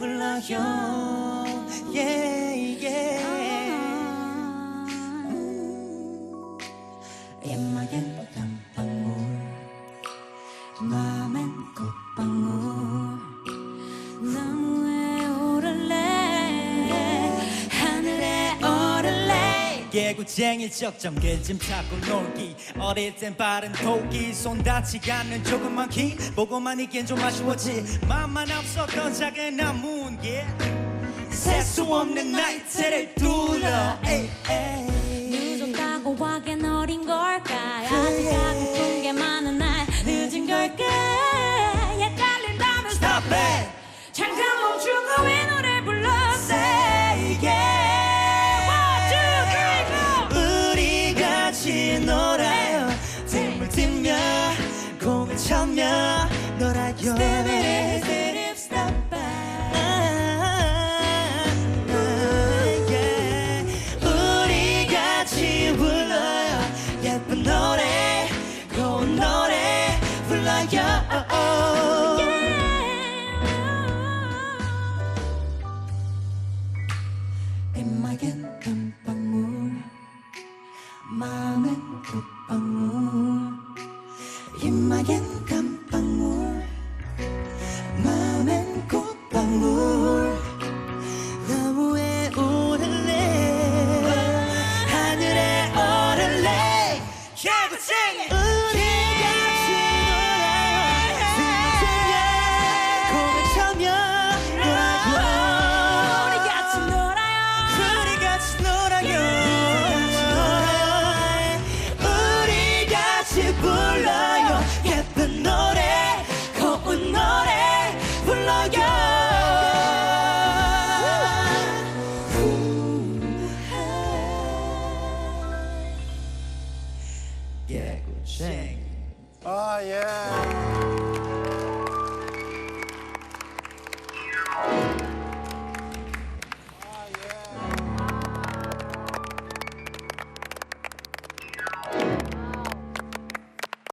불러요 yeah, yeah. 음. 입막엔 땀방울 마음엔 꽃방울 개구쟁이 적점 개짐 타고 놀기. 어릴 땐 빠른 토기. 손 닿지 않는 조그만 키. 보고만 있긴 좀 아쉬웠지. 맘만 앞섰던 작은 나무는 셀수 없는 나이트를 둘러 에이. 같이 놀아요. 틈을 뛰며 공을 차며 놀아요 우리 같이 불러요. 예쁜 노래 고운 노래 불러요 개구쟁 개구쟁이 아 예.